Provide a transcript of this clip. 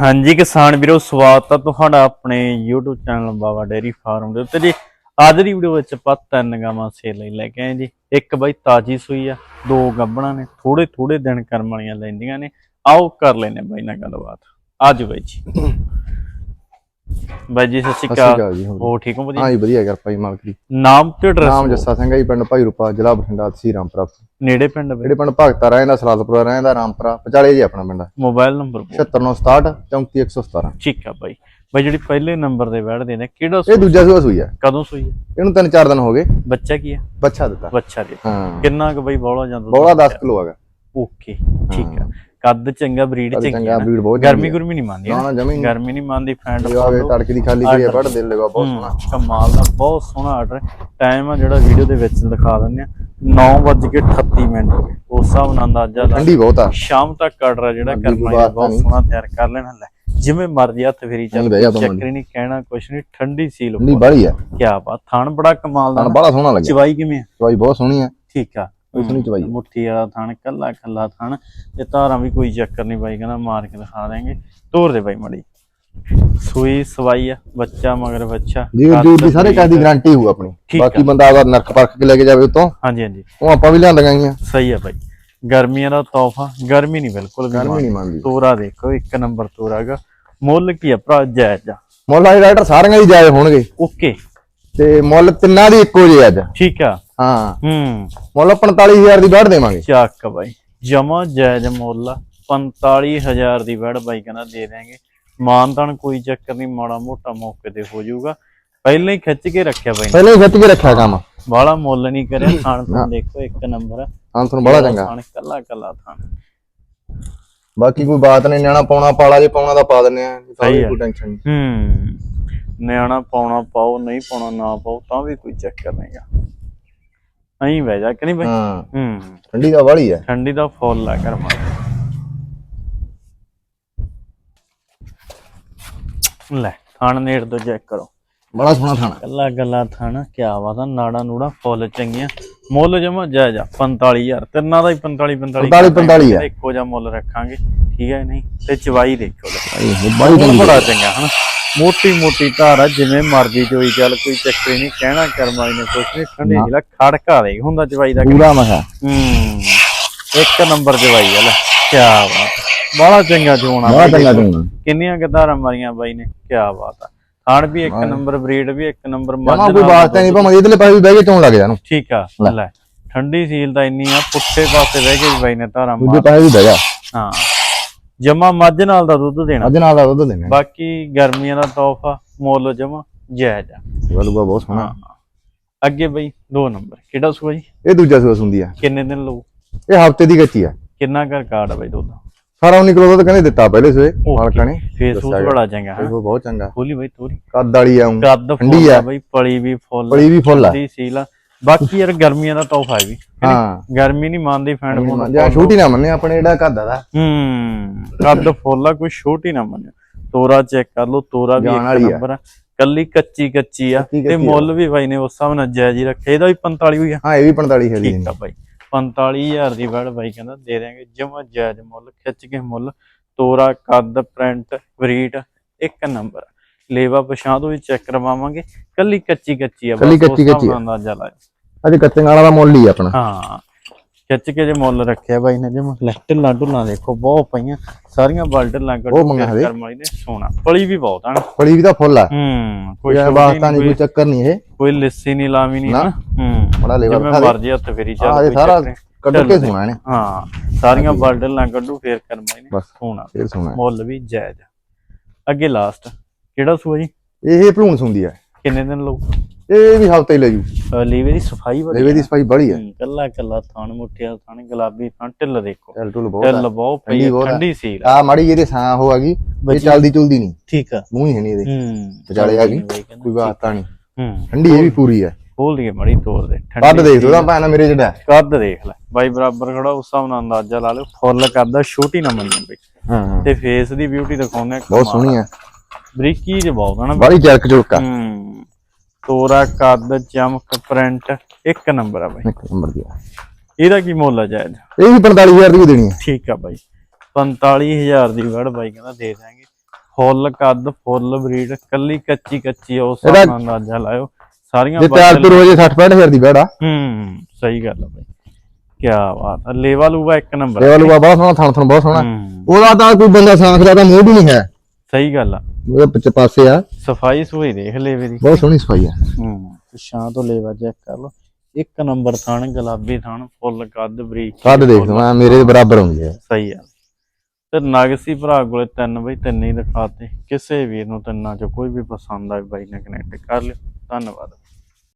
ਹਾਂਜੀ ਕਿਸਾਨ ਵੀਰੋ, ਸਵਾਗਤ ਹੈ ਤੁਹਾਡਾ ਆਪਣੇ YouTube channel Baba dairy farm ਦੇ ਉੱਤੇ ਜੀ। ਅੱਜ ਦੀ ਵੀਡੀਓ ਵਿੱਚ ਆਪਾਂ ਤਿੰਨ ਗਾਵਾਂ ਸੇਲ ਲਈ ਲੈ ਕੇ ਆਏ ਜੀ। ਇੱਕ ਬਾਈ ਤਾਜੀ ਸੂਈ ਆ, ਦੋ ਗੱਬਣਾ ਨੇ ਥੋੜੇ ਥੋੜੇ ਦਿਨ ਕਰਮ ਵਾਲੀਆਂ ਲੈਂਦੀਆਂ ਨੇ। ਆਓ ਕਰ ਲੈਨੇ ਬਾਈ ਨਾਲ ਗੱਲਬਾਤ। ਆਜੋ ਬਾਈ ਜੀ। ਬਾਈ ਜੀ ਸਤਿ ਸ਼੍ਰੀ ਅਕਾਲ। ਜੀ ਹੋ ਠੀਕ ਹੋ ਹਾਂ ਵਧੀਆ ਜੀ ਵਧੀਆ ਕਿਰਪਾ ਜੀ ਮਾਲਕ ਦੀ। ਨਾਮ ਤੇ ਨਾਮ ਐਡਰੈਸ ਜੱਸਾ ਸਿੰਘ ਹੈ ਜੀ ਪਿੰਡ ਭਾਈ ਰੂਪਾ ਜ਼ਿਲ੍ਹਾ ਬਠਿੰਡਾ ਤਹਿਸੀਲ ਰਾਮਪੁਰਾ ਨੇੜੇ ਪਿੰਡ ਜਿਹੜੇ ਪਿੰਡ ਭਗਤਾ ਰਹਿੰਦਾ ਸਲਾਦਪੁਰਾ ਰਹਿੰਦਾ ਰਾਮਪੁਰਾ ਵਿਚਾਲੇ ਜੀ ਆਪਣਾ ਪਿੰਡ ਮੋਬਾਈਲ ਨੰਬਰ 76967 34117 ਠੀਕ ਆ ਬਾਈ। ਬਾਈ ਜਿਹੜੀ ਪਹਿਲੇ ਨੰਬਰ ਦੇ ਵੜਦੇ ਨੇ ਕਿਹੜਾ ਇਹ ਦੂਜਾ ਸੂਆ ਸੂਈ ਹੈ। ਕਦੋਂ ਸੂਈ ਹੈ? ਇਹਨੂੰ ਤਿੰਨ ਚਾਰ ਦਿਨ ਹੋ ਗਏ। ਬੱਚਾ ਕੀ ਹੈ? ਬੱਚਾ ਦਿੱਤਾ। ਬੱਚਾ ਹਾਂ। ਕਿੰਨਾ ਕੁ ਬਈ ਬੋਲਾ ਜਾਂਦਾ? ਬੋਲਾ 10 ਕਿਲੋ ਹੈਗਾ। ਓਕੇ ਠੀਕ ਆ। ਕੱਦ ਚੰਗਾ ਬਰੀਡ ਚੰਗੀ breed ਬਹੁਤ ਗਰਮੀ। ਗੁਰਮੀ ਨਹੀਂ ਮੰਨਦੀ ਨਾ ਜਮੀ ਨਹੀਂ। ਗਰਮੀ ਨਹੀਂ ਮੰਨਦੀ ਫੈਂਡ ਆਵੇ ਤੜਕੇ ਦੀ ਖਾਲੀ ਕਰੀ ਪੜ ਦੇ ਲੇਗਾ ਬਹੁਤ ਸੋਹਣਾ। ਕਮਾਲ ਦਾ ਬਹੁਤ ਸੋਹਣਾ ਆਰਡਰ ਟਾਈਮ ਆ ਜਿਹੜਾ ਵੀਡੀਓ ਦੇ ਵਿੱਚ ਦਿਖਾ ਦਿੰਦੇ ਆ। 9:38 ਮਿੰਟ ਹੋ ਗਏ ਉਸ ਹਿਸਾਬ ਨਾਲ ਅੰਦਾਜ਼ਾ ਲਾ ਠੰਡੀ ਬਹੁਤ ਆ। ਸ਼ਾਮ ਤੱਕ ਆਰਡਰ ਜਿਹੜਾ ਕਰਨਾ ਬਹੁਤ ਨਹੀਂ। ਸੋਹਣਾ ਤਿਆਰ ਕਰ ਲੈਣਾ ਲੈ। ਜਿਵੇਂ ਮਰਜ਼ੀ ਹੱਥ ਫੇਰੀ ਚੱਲ। ਨਹੀਂ ਚੱਕਰੀ ਨਹੀਂ ਕਹਿਣਾ ਕੁਛ ਨਹੀਂ ਠੰਡੀ ਸੀਲ ਠੰਡੀ ਬੜੀ ਆ। ਕੀ ਬਾਤ ਥਣ ਬੜਾ ਕਮਾਲ ਦਾ। ਬੜਾ ਸੋਹਣਾ ਲੱਗਿਆ। ਚਵਾਈ ਕਿਵੇਂ ਆ? ਚਵਾਈ ਬਹੁਤ ਸੋਹਣੀ ਆ। ਠੀਕ ਆ। ਸੋਹਣੀ ਚਵਾਈ ਆ। ਮੁੱਠੀ ਵਾਲਾ ਥਣ ਕੱਲਾ ਕੱਲਾ ਥਣ ਤੇ ਧਾਰਾਂ ਵੀ ਕੋਈ ਚੱਕਰ ਨਹੀਂ ਬਾਈ ਕਹਿੰਦਾ ਮਾਰ ਕੇ ਦਿਖਾ ਦੇਂਗੇ ਤੋਰ ਦੇ ਬਾਈ ਮੜੀ। ਸੂਈ ਸਵਾਈ ਆ ਬੱਚਾ ਮਗਰ ਬੱਚਾ। ਜੀ ਕੱਦ ਦੂਰ ਦੀ ਸਾਰੇ ਬਰੀਕ ਕਾਸ ਦੀ ਗਾਰੰਟੀ ਹੋਊ ਆਪਣੀ। ਬਾਕੀ। ਬੰਦਾ ਆਦਾ ਨਰਕ ਪਰਖ ਕੇ ਲੈ ਕੇ ਜਾਵੇ ਉਤੋਂ। ਹਾਂਜੀ ਹਾਂਜੀ। ਉਹ ਆਪਾਂ ਵੀ ਲਿਆਂਦੀਆਂ ਗਈਆਂ। ਸਹੀ ਆ ਬਾਈ। ਗਰਮੀਆਂ ਦਾ ਤੋਹਫਾ ਗਰਮੀ ਨਹੀਂ ਬਿਲਕੁਲ ਗਰਮੀ। ਨਹੀਂ ਮੰਨਦੀ। ਤੋਰਾ ਦੇਖੋ ਇੱਕ ਨੰਬਰ ਤੋਰਾ ਹੈਗਾ। ਮੁੱਲ ਕੀ ਆ ਭਰਾ ਜਾਇਜ਼ ਆ। ਮੁੱਲ ਵਾਲੇ ਰਾਈਡਰ ਸਾਰਿਆਂ ਦੀ ਜਾਇਜ਼ ਹੋਣਗੇ। ਓਕੇ। ਤੇ ਮੁੱਲ ਤਿੰਨਾਂ ਦੀ ਇੱਕੋ ਜਿਹੀ ਅੱਜ। ਠੀਕ ਆ। ਹਾਂ। ਹੂੰ। ਮੁੱਲ 45000 ਦੀ ਬਾੜ ਦੇਵਾਂਗੇ। ਚੱਕ ਬਾਈ। ਜਮਾ ਜਾਇਜ਼ ਮੁੱਲ ਆ, 45000 ਦੀ ਵੜ ਬਾਈ ਕਹਿੰਦਾ ਦੇ ਦੇਾਂਗੇ ਮਾਨਤਾਨ ਕੋਈ ਚੱਕਰ ਨਹੀਂ ਮਾੜਾ ਮੋਟਾ ਮੌਕੇ ਤੇ ਹੋ ਜਾਊਗਾ। ਪਹਿਲਾਂ ਹੀ ਖਿੱਚ ਕੇ ਰੱਖਿਆ ਬਾਈ ਪਹਿਲਾਂ ਹੀ ਖਿੱਚ ਕੇ ਰੱਖਿਆ ਕੰਮ। ਬਾਲਾ ਮੁੱਲ ਨਹੀਂ ਕਰਿਆ। ਖਾਣ ਤੋਂ ਦੇਖੋ ਇੱਕ ਨੰਬਰ ਹਾਂ ਤੁਹਾਨੂੰ ਬੜਾ ਚੰਗਾ। ਖਾਣ ਕੱਲਾ ਕੱਲਾ ਥਾਣ। ਬਾਕੀ ਕੋਈ ਬਾਤ ਨਹੀਂ ਨਿਆਣਾ ਪਾਉਣਾ ਪਾਲਾ ਜੇ ਪਾਉਣਾ ਤਾਂ ਪਾ ਦਿੰਨੇ ਆ। ਕੋਈ ਟੈਨਸ਼ਨ ਨਹੀਂ। ਹੂੰ। ਨਿਆਣਾ ਪਾਉਣਾ ਪਾਓ ਨਹੀਂ ਪਾਉਣਾ ਨਾ ਪਾਓ ਤਾਂ ਵੀ ਕੋਈ ਚੱਕਰ ਨਹੀਂਗਾ ਐਂ ਬਹਿ ਜਾ ਕਿ ਨਹੀਂ ਬਾਈ ਹਾਂ। ਹੂੰ। ਠੰਡੀ ਦਾ ਵਾਲੀ ਹੈ ਠੰਡੀ ਦਾ ਫੁੱਲ ਆ ਕਰਮਾ ਲੈ ਥਣ ਨੇੜ ਤੋਂ ਚੈੱਕ ਕਰੋ। ਬੜਾ ਸੋਹਣਾ ਥਾਣਾ ਕੱਲਾ ਗੱਲਾ ਥਣ ਕਿਆ ਆ ਨਾੜਾ ਨੂੜਾ ਫੁੱਲ ਚੰਗੀਆਂ। ਮੁੱਲ ਜਮਾ ਜਾਇਜ਼ ਆ 45000 ਤਿੰਨਾਂ ਦਾ ਹੀ 45 45 45 45 ਆ। ਇੱਕੋ ਜਿਹਾ ਮੁੱਲ ਰੱਖਾਂਗੇ। ਠੀਕ ਹੈ ਨਹੀਂ? ਤੇ ਚਵਾਈ ਦੇਖੋ। ਬੜਾ ਚੰਗਾ ਹਨਾ? ਮੋਟੀ ਮੋਟੀ ਧਾਰ ਆ ਜਿਵੇਂ ਮਰਜ਼ੀ ਚੋਈ ਚੱਲ ਕੋਈ ਚੱਕਰ ਨਹੀਂ ਕਹਿਣਾ ਕਰਮਾਈ ਨੇ ਕੁਛ ਨਹੀਂ ਠੰਡੀ ਜਿਹੜਾ ਖੜਕਾ ਦੇ ਹੁੰਦਾ ਚਵਾਈ ਦਾ ਪੂਰਾ ਮਹਾ ਹੂੰ ਇੱਕ ਨੰਬਰ ਚਵਾਈ ਆ ਲੈ ਕੀ ਬਾਤ। ਬੜਾ ਚੰਗਾ ਚੋਣਾ ਬੜਾ ਚੰਗਾ ਚੰਗਾ ਕਿੰਨੀਆਂ ਗਦਾਰਾਂ ਮਾਰੀਆਂ ਬਾਈ ਨੇ ਕੀ ਬਾਤ ਆ। ਖਾਣ ਵੀ ਇੱਕ ਨੰਬਰ ਬਰੀਡ ਵੀ ਇੱਕ ਨੰਬਰ ਮੱਝ ਜਮਾ ਕੋਈ ਬਾਤ ਨਹੀਂ ਭਾਵੇਂ ਇਧਰਲੇ ਪਾਸੇ ਵੀ ਬਹਿ ਕੇ ਚੋਣ ਲੱਗ ਜਾਣ। ਠੀਕ ਆ ਲੈ। ਠੰਡੀ ਸੀਲ ਤਾਂ ਇੰਨੀ ਆ ਪੁੱਠੇ ਪਾਸੇ ਬਹਿ ਕੇ ਬਾਈ ਨੇ ਧਾਰਾਂ ਦੂਜੇ ਮਾਰ ਪਾਸੇ ਵੀ ਬਹਿ ਜਾ। ਹਾਂ। ਜਮਾ ਮੱਝ ਨਾਲ ਦਾ ਦੁੱਧ ਦੇਣਾ। ਅੱਜ ਨਾਲ ਦਾ ਦੁੱਧ ਦੇਣਾ ਬਾਕੀ ਗਰਮੀਆਂ ਦਾ ਤੋਹਫਾ ਮੁੱਲ ਜਮਾ ਜਾਇਜ਼ ਆ। ਬਲੂਆ ਬਹੁਤ ਸੋਹਣਾ। ਅੱਗੇ ਬਈ ਦੋ ਨੰਬਰ। ਕਿਹੜਾ ਸੂਆ ਜੀ? ਇਹ ਦੂਜਾ ਸੂਸ ਹੁੰਦੀ ਆ। ਕਿੰਨੇ ਦਿਨ ਲਊ? ਇਹ ਹਫ਼ਤੇ ਦੀ ਕੱਚੀ ਆ। ਕਿੰਨਾ ਕਰ ਕਾਰਡ ਆ ਬਈ ਦੁੱਧ? ਸਾਰਾ 19 ਕਿਲੋ ਦੁੱਧ ਕਹਿੰਦੇ ਦਿੱਤਾ ਪਹਿਲੇ ਸਵੇ ਮਾਲਕਾਂ ਨੇ। ਫੇਸ ਫੂਸ ਬੜਾ ਚੰਗਾ ਹਾਂ। ਬਹੁਤ ਚੰਗਾ। ਖੋਲੀ ਬਈ ਤੋਰੀ। ਕੱਦ ਵਾਲੀ ਆਉਂ ਕੱਦ ਠੰਡੀ ਫੁੱਲ ਆ ਆ। ਬਈ ਪਲੀ ਵੀ ਫੁੱਲ ਬੜੀ ਵੀ ਫੁੱਲ ਆ। ਸੀਲ ਆ। ਬਾਕੀ ਯਾਰ ਗਰਮੀਆਂ ਦਾ ਤੋਹਫਾ ਹੈ ਵੀ ਹਾਂ ਗਰਮੀ ਨਹੀਂ ਮੰਨਦੀ ਫੈਂਡ ਫੁੱਲ ਜਾਂ ਛੋਟੀ ਨਾ ਮੰਨੇ ਆਪਣੇ ਜਿਹੜਾ ਕੱਦ ਦਾ ਹੂੰ ਕੱਦ ਫੁੱਲ ਕੋਈ ਛੋਟੀ ਨਾ ਮੰਨਿਓ। ਤੋਰਾ ਚੈੱਕ ਕਰ ਲਓ ਤੋਰਾ ਵੀ ਇੱਕ। ਨੰਬਰ ਆ। ਕੱਲੀ ਕੱਚੀ ਕੱਚੀ ਆ ਤੇ ਮੁੱਲ ਵੀ ਬਾਈ ਨੇ ਉਸ ਹਿਸਾਬ ਨਾਲ ਜਾਇਜ਼ ਹੀ ਰੱਖਿਆ ਇਹਦਾ ਵੀ 45 ਹੋਈ ਆ। ਹਾਂ ਇਹ ਵੀ 45 ਹੈ ਠੀਕ ਆ ਬਾਈ 45000 ਦੀ ਵੜ ਬਾਈ ਕਹਿੰਦਾ ਦੇ ਦੇਾਂਗੇ ਜਮਾ ਜਾਇਜ਼ ਮੁੱਲ ਖਿੱਚ ਕੇ ਮੁੱਲ। ਤੋਰਾ ਕੱਦ ਪ੍ਰਿੰਟ ਬਰੀਡ ਇੱਕ ਨੰਬਰ ਲੇਵਾ ਪਛਾਂ ਤੋਂ ਵੀ ਚੈੱਕ ਕਰਵਾਵਾਂਗੇ। ਕੱਲੀ ਕੱਚੀ ਕੱਚੀ ਆ ਕੱਲੀ ਕੱਚੀ ਕੱਚੀ ਅੰਦਾਜ਼ਾ ਲਾਇਓ ਅੱਜ ਕੱਚੇ ਵਾਲਾ ਦਾ ਮੁੱਲ ਹੀ ਆਪਣਾ। ਹਾਂ ਖਿੱਚ ਕੇ ਜੇ ਮੁੱਲ ਰੱਖਿਆ ਬਾਈ ਨੇ ਜਮਾ ਲੈਫਟ ਲਾਡੂਲਾਂ ਦੇਖੋ ਬਹੁਤ ਪਈਆਂ। ਸਾਰੀਆਂ ਬਾਲਟਲਾਂ ਕੱਢ ਉਹ ਮੰਗਾ ਹਲੇ। ਕਰਮਾਈ ਨੇ ਸੋਨਾ ਪਲੀ ਵੀ ਬਹੁਤ ਹਨ ਫੜੀ ਵੀ ਤਾਂ ਫੁੱਲ ਆ। ਹੂੰ ਕੋਈ ਨੀ, ਨਹੀਂ ਕੋਈ ਚੱਕਰ ਨਹੀਂ ਇਹ। ਕੋਈ ਲਿੱਸੀ ਨਹੀਂ ਲਾਵੀ ਨਹੀਂ ਨਾ। ਨਾ ਹੂੰ ਬੜਾ ਲੇਵਰ ਖਾ ਦੇ ਮਰਜ਼ੀ ਹੱਥ ਫੇਰੀ ਚੱਲ ਸਾਰਾ ਨੀ। ਕੱਢ ਕੇ ਸੋਣਾ ਇਹਨੇ। ਹਾਂ ਸਾਰੀਆਂ ਬਾਲਟਲਾਂ ਕੱਢੂ ਫੇਰ ਕਰਮਾਈ ਨੇ। ਸੋਨਾ ਫੇਰ ਮੁੱਲ ਵੀ ਜਾਇਜ਼ ਅੱਗੇ ਲਾਸਟ ਕਿਹੜਾ ਸੂਆ ਜੀ? ਇਹ ਭਲੂਣ ਸੁੰਦੀ ਆ ਕਿੰਨੇ ਦਿਨ ਲਊ? ਇਹ ਵੀ ਹਫ਼ਤੇ ਹੀ ਲੈ ਜੂ। ਲੀਵੇ ਦੀ ਸਫ਼ਾਈ ਬੜੀ ਲੇਵੇ ਦੀ ਸਫ਼ਾਈ ਬੜੀ ਹੂੰ, ਕੱਲਾ ਕੱਲਾ ਥਣ ਮੁੱਠਿਆ ਥਣ ਗੁਲਾਬੀ ਥਣ ਢਿੱਲ ਦੇਖੋ। ਚੱਲ ਟੁੱਲ ਬਹੁਤ ਢਿੱਲ ਬਹੁਤ ਪਈ ਠੰਡੀ ਸੀ ਆ। ਮਾੜੀ ਜਿਹੀ ਸਾਂ ਹੋ ਆ ਗਈ ਇਹ। ਚੱਲਦੀ ਚੁਲਦੀ ਨਹੀਂ। ਠੀਕ ਆ। ਮੂੰਹ ਹੀ ਹੈ ਨਹੀਂ ਇਹਦੇ। ਹੂੰ ਵਿਚਾਲੇ ਆ ਗਈ ਕੋਈ ਬਾਤ ਤਾਂ ਨਹੀਂ। ਹੂੰ। ਠੰਡੀ ਇਹ ਵੀ ਪੂਰੀ ਆ ਖੋਲ ਲਈਏ ਮੜੀ ਤੋੜ ਦੇ ਕੱਦ ਦੇਖ ਤੂੰ ਤਾਂ ਭੈਣਾ ਮੇਰੇ ਜਿਹੜਾ। ਕੱਦ ਦੇਖ ਲੈ। ਬਾਈ ਬਰਾਬਰ ਖੜਾ ਉਸ ਹਿਸਾਬ ਨਾਲ ਅੰਦਾਜ਼ਾ ਲਾ ਲਿਓ। ਫੁੱਲ ਕਰਦਾ ਛੋਟੀ ਨਾ ਮੰਨੋ ਬਈ। ਹਾਂ ਤੇ ਫੇਸ ਦੀ ਬਿਊਟੀ ਦਿਖਾਉਂਦੇ ਬਹੁਤ ਸੋਹਣੀ ਆ ਬਰੀਕੀ ਜੇ ਬਹੁਤ ਆ ਨਾ ਬੜੀ ਚਰਕ ਚੁਰਕਾ ਹੂੰ। ਤੋਰਾ ਕੱਦ ਚਮਕ ਪ੍ਰਿੰਟ ਇੱਕ ਨੰਬਰ ਆ ਬਾਈ। ਇੱਕ ਨੰਬਰ ਦੀ ਆ। ਇਹਦਾ ਕੀ ਮੁੱਲ ਆ ਜਾਇਜ਼? ਇਹ ਵੀ 45000 ਦੀ ਦੇਣੀ ਆ। ਠੀਕ ਆ ਬਾਈ। 45000 ਦੀ ਵੜ ਬਾਈ ਕਹਿੰਦਾ ਦੇ ਦਾਂਗੇ ਫੁੱਲ ਕੱਦ ਫੁੱਲ ਬਰੀਡ ਕੱਲੀ ਕੱਚੀ ਕੱਚੀ ਆ, ਉਸ ਨਾਲ ਅੰਦਾਜ਼ਾ ਲਾਇਓ। ਸਾਰੀਆਂ ਜੇ ਤਿਆਰ ਤੁਰ ਹੋ ਜੇ 60 65000 ਦੀ ਬੈੜਾ ਹੂੰ ਸਹੀ ਗੱਲ ਆ ਬਾਈ। ਕੀ ਬਾਤ ਆ। ਲੇਵਾ ਲੂਵਾ ਇੱਕ ਨੰਬਰ ਇਹ ਵਾਲੂ ਬਹੁਤ ਸੋਹਣਾ ਥਣ ਥਣ ਬਹੁਤ ਸੋਹਣਾ। ਉਹਦਾ ਤਾਂ ਕੋਈ ਬੰਦਾ ਸਾਂਖਦਾ ਤਾਂ ਮੂੰਹ ਵੀ ਨਹੀਂ ਹੈ। ਸਹੀ ਗੱਲ ਆ। ਉਹਦੇ ਪਿੱਛੇ ਪਾਸੇ ਆ। ਸਫ਼ਾਈ ਸੁਈ ਦੇਖ ਲੇਵੇ ਦੀ ਬਹੁਤ ਸੋਹਣੀ ਸਫ਼ਾਈ ਆ। ਹੂੰ ਪਿਛਾਂ ਤੋਂ ਲੇਵਾ ਚੈੱਕ ਕਰ ਲਓ। ਇੱਕ ਨੰਬਰ ਥਣ ਗੁਲਾਬੀ ਥਣ ਫੁੱਲ ਕੱਦ ਬਰੀਕ। ਕੱਦ ਦੇਖ ਮੈਂ ਮੇਰੇ ਦੇ ਬਰਾਬਰ ਹੁੰਦੀ ਹੈ ਸਹੀ ਆ। ਤੇ ਨਗਸੀ ਭਰਾ ਕੋਲੇ ਤਿੰਨ ਬਈ ਤਿੰਨ ਹੀ ਦਿਖਾਤੇ। ਕਿਸੇ ਵੀਰ ਨੂੰ ਤਿੰਨਾਂ ਚੋਂ ਕੋਈ ਵੀ ਪਸੰਦ ਆਏ ਬਾਈ ਨਾਲ ਕਨੈਕਟ ਕਰ ਲਿਓ। ਧੰਨਵਾਦ।